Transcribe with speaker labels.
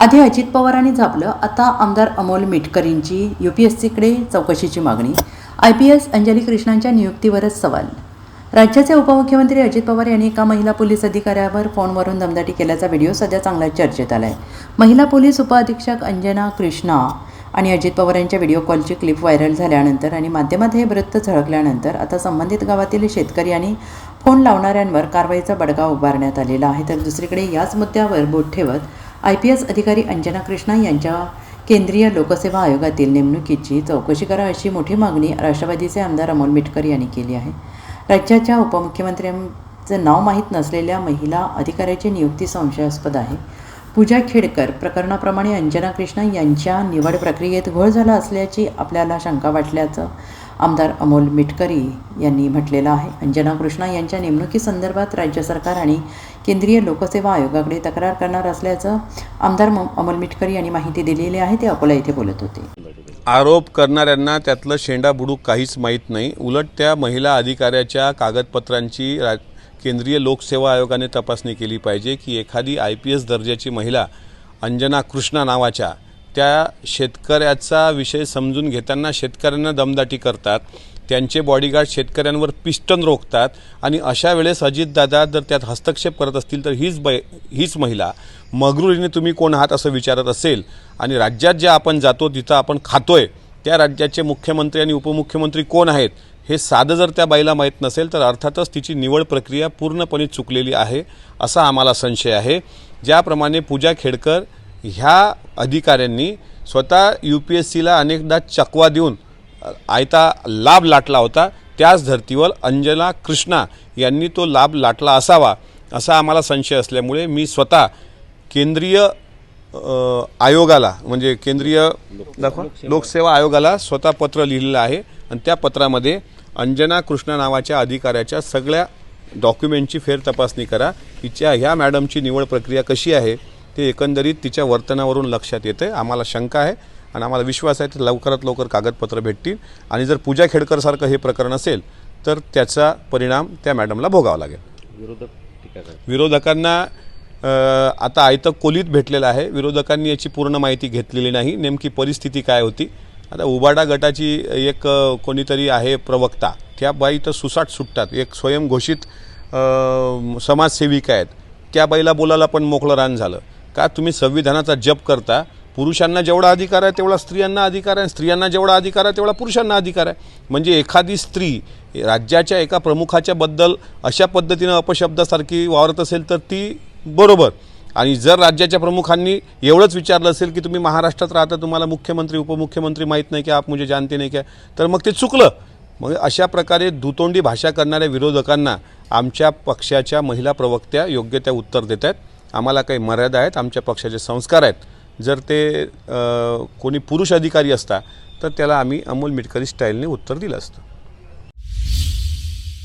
Speaker 1: आधी अजित पवारांनी झापलं. आता आमदार अमोल मिटकरींची यू पी एस सीकडे चौकशीची मागणी. आय पी एस अंजली कृष्णांच्या नियुक्तीवरच सवाल. राज्याचे उपमुख्यमंत्री अजित पवार यांनी एका महिला पोलीस अधिकाऱ्यावर फोनवरून दमदाटी केल्याचा व्हिडिओ सध्या चांगला चर्चेत आला आहे महिला पोलीस उपअधीक्षक अंजना कृष्णा आणि अजित पवार यांच्या व्हिडिओ कॉलची क्लिप व्हायरल झाल्यानंतर आणि माध्यमात हे वृत्त झळकल्यानंतर आता संबंधित गावातील शेतकरी आणि फोन लावणाऱ्यांवर कारवाईचा बडगा उभारण्यात आलेला आहे. तर दुसरीकडे याच मुद्द्यावर बोट ठेवत आय पी एस अधिकारी अंजना कृष्णा यांच्या केंद्रीय लोकसेवा आयोगातील नेमणुकीची चौकशी करा अशी मोठी मागणी राष्ट्रवादीचे आमदार अमोल मिटकर यांनी केली आहे. राज्याच्या उपमुख्यमंत्र्यांचं नाव माहीत नसलेल्या महिला अधिकाऱ्याची नियुक्ती संशयास्पद आहे. पूजा खेडकर प्रकरणाप्रमाणे अंजना कृष्णा यांच्या निवड प्रक्रियेत घोळ झाला असल्याची आपल्याला शंका वाटल्याचं आमदार अमोल मिटकरी यांनी म्हटलेलं आहे. अंजना कृष्णा यांच्या नेमणुकीसंदर्भात राज्य सरकार आणि केंद्रीय लोकसेवा आयोगाकडे तक्रार करणार असल्याचं आमदार म- मिटकरी यांनी माहिती दिलेली आहे. ते अकोला येथे बोलत होते.
Speaker 2: आरोप करणाऱ्यांना त्यातलं शेंडा बुडूक काहीच माहीत नाही. उलट त्या महिला अधिकाऱ्याच्या कागदपत्रांची रा केंद्रीय लोकसेवा आयोगाने तपासणी केली पाहिजे की एखादी आय पी एस दर्जाची महिला अंजना कृष्णा नावाच्या त्या शेतकऱ्याचा विषय समजून घेताना शेतकऱ्यांना दमदाटी करतात त्यांचे बॉडीगार्ड शेतकऱ्यांवर पिस्टन रोखतात आणि अशा वेळेस अजितदादा जर त्यात हस्तक्षेप करत असतील तर हीच बै हीच महिला. मगरुरीने तुम्ही कोण आहात असं विचारत असेल आणि राज्यात ज्या आपण जातो तिथं आपण खातोय त्या राज्याचे मुख्यमंत्री आणि उपमुख्यमंत्री कोण आहेत हे साधं जर त्या बाईला माहीत नसेल तर अर्थातच तिची निवड प्रक्रिया पूर्णपणे चुकलेली आहे असा आम्हाला संशय आहे. ज्याप्रमाणे पूजा खेडकर ह्या अधिकाऱ्यांनी स्वतः यू पी एस सीला अनेकदा चकवा देऊन आयता लाभ लाटला होता. त्याच धर्तीवर अंजना कृष्णा यांनी तो लाभ लाटला असावा असा आम्हाला संशय असल्यामुळे मी स्वतः केंद्रीय आयोगाला म्हणजे केंद्रीय लोकसेवा आयोगाला स्वतः पत्र लिहिलेलं आहे. आणि त्या पत्रामध्ये अंजना कृष्णा नावाच्या अधिकाऱ्याच्या सगळ्या डॉक्युमेंटची फेर तपासणी करा. तिच्या ह्या मॅडमची निवड प्रक्रिया कशी आहे? ते एकंदरीत तिच्या वर्तनावरून लक्षात येते आम्हाला शंका आहे आणि आम्हाला विश्वास आहे ते लवकरात लवकर कागदपत्र भेटतील. आणि जर पूजा खेडकरसारखं हे प्रकरण असेल तर त्याचा परिणाम त्या मॅडमला भोगावा लागेल.
Speaker 3: विरोधक
Speaker 2: विरोधकांना आता आयतं कोलीत भेटलेलं आहे. विरोधकांनी याची पूर्ण माहिती घेतलेली नाही. नेमकी परिस्थिती काय होती? आता उबाडा गटाची एक कोणीतरी आहे प्रवक्ता. त्या बाई तर सुसाट सुटतात. एक स्वयंघोषित समाजसेविका आहेत. त्या बाईला बोलायला पण मोकळं रान झालं. का तुम्ही संविधानाचा जप करता? पुरुषांना जेवढा अधिकार आहे तेवढा स्त्रियांना अधिकार आहे. स्त्रियांना जेवढा अधिकार आहे तेवढा पुरुषांना अधिकार आहे. म्हणजे एखादी स्त्री राज्याच्या एका प्रमुखाच्या बद्दल अशा पद्धतीनं अपशब्दासारखी वावरत असेल तर ती बरोबर. आणि जर राज्याच्या प्रमुखांनी एवढंच विचारलं असेल की तुम्ही महाराष्ट्रात राहता तुम्हाला मुख्यमंत्री उपमुख्यमंत्री माहीत नाही की आप मुझे जानते नाही क्या तर मग ते चुकलं. मग अशा प्रकारे दुतोंडी भाषा करणाऱ्या विरोधकांना आमच्या पक्षाच्या महिला प्रवक्त्या योग्य त्या उत्तर देत आहेत आम्हाला काही मर्यादा आहेत आमच्या पक्षाचे संस्कार आहेत. जर ते कोणी पुरुष अधिकारी असता तर त्याला आम्ही अमोल मिटकरी स्टाईलने उत्तर दिलं असतं.